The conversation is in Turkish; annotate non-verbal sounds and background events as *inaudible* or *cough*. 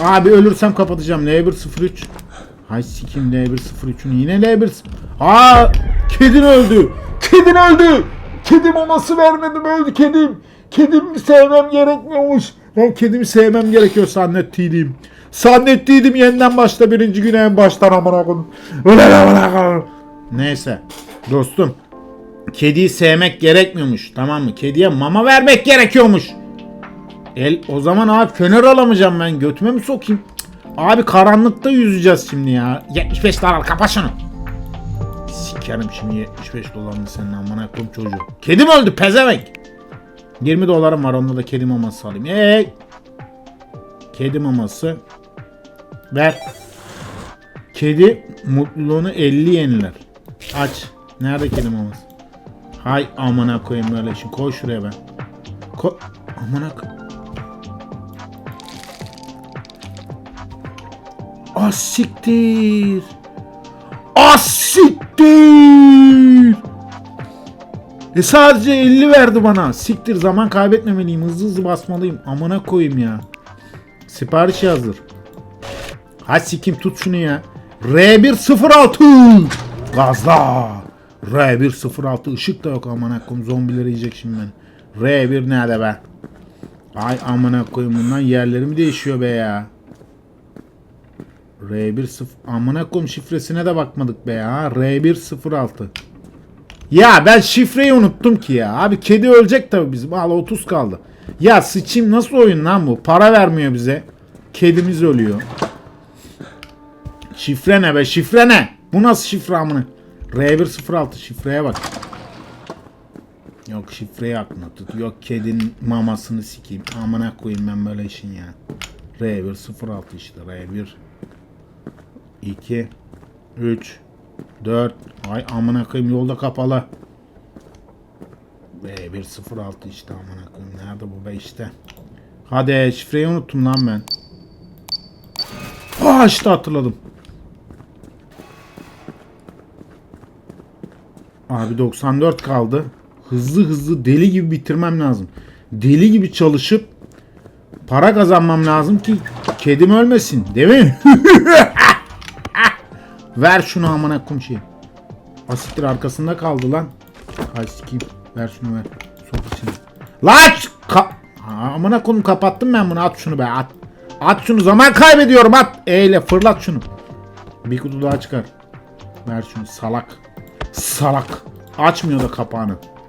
Abi ölürsem kapatacağım. L1 03. Hay sikim L1 03'ün yine L1. Aa kedin öldü. Kedin öldü. Kedim maması vermedim öldü kedim. Kedimi sevmem gerekmiyormuş. Ben kedimi sevmem gerekiyor zannettiydim. Zannettiydim yeniden başta birinci güne en baştan amına koydum. Neyse dostum. Kediyi sevmek gerekmiyormuş tamam mı? Kediye mama vermek gerekiyormuş. El o zaman abi fener alamayacağım ben. Götüme mi sokayım? Abi karanlıkta yüzeceğiz şimdi ya. 75 dolar kapat şunu. Sikerim şimdi 75 dolarını senin amına koyayım çocuğu. Kedim öldü pezevenk. 20 dolarım var onda da kedi maması alayım. Hey. Kedi maması. Ver. Kedi mutluluğunu 50 yeniler. Aç. Nerede kedi maması? Hay amına koyayım böyle şey. Koy şuraya ben. Koy. Amına koyayım. Ah siktir. Ah siktir. E sadece 50 verdi bana. Siktir zaman kaybetmemeliyim. Hızlı hızlı basmalıyım. Amına koyayım ya. Sipariş hazır. Ha sikim tut şunu ya. R106 Gazla. R106 ışık da yok amına koyayım. Zombileri yiyecek şimdi beni. R1 nerede be? Ay amına koyayım bundan yerlerim değişiyor be ya. R1 0 amına koyayım şifresine de bakmadık be ya. R106 ya ben şifreyi unuttum ki ya. Abi kedi ölecek tabi bizim. Al 30 kaldı. Ya sıçayım nasıl oyun lan bu? Para vermiyor bize. Kedimiz ölüyor. Şifre ne be? Şifre ne? Bu nasıl şifre amına? R106 şifreye bak. Yok şifreyi aklına tut. Yok kedinin mamasını sikeyim. Amına koyayım ben böyle işin ya. R106 işte. R1 2 3 4 Ay amına koyayım yolda kapalı. B106 işte amına koyayım. Nerede bu be işte. Hadi şifreyi unuttum lan ben. Aa işte hatırladım. Abi 94 kaldı. Hızlı hızlı deli gibi bitirmem lazım. Deli gibi çalışıp para kazanmam lazım ki kedim ölmesin. Değil mi? *laughs* Ver şunu amına koyayım şey. Asittir arkasında kaldı lan. Ay sikeyim. Ver şunu ver. Sok içine. Lan! Ka Aa, amına koyayım kapattım ben bunu. At şunu be at. At şunu zaman kaybediyorum at. Eyle fırlat şunu. Bir kutu daha çıkar. Ver şunu salak. Salak. Açmıyor da kapağını.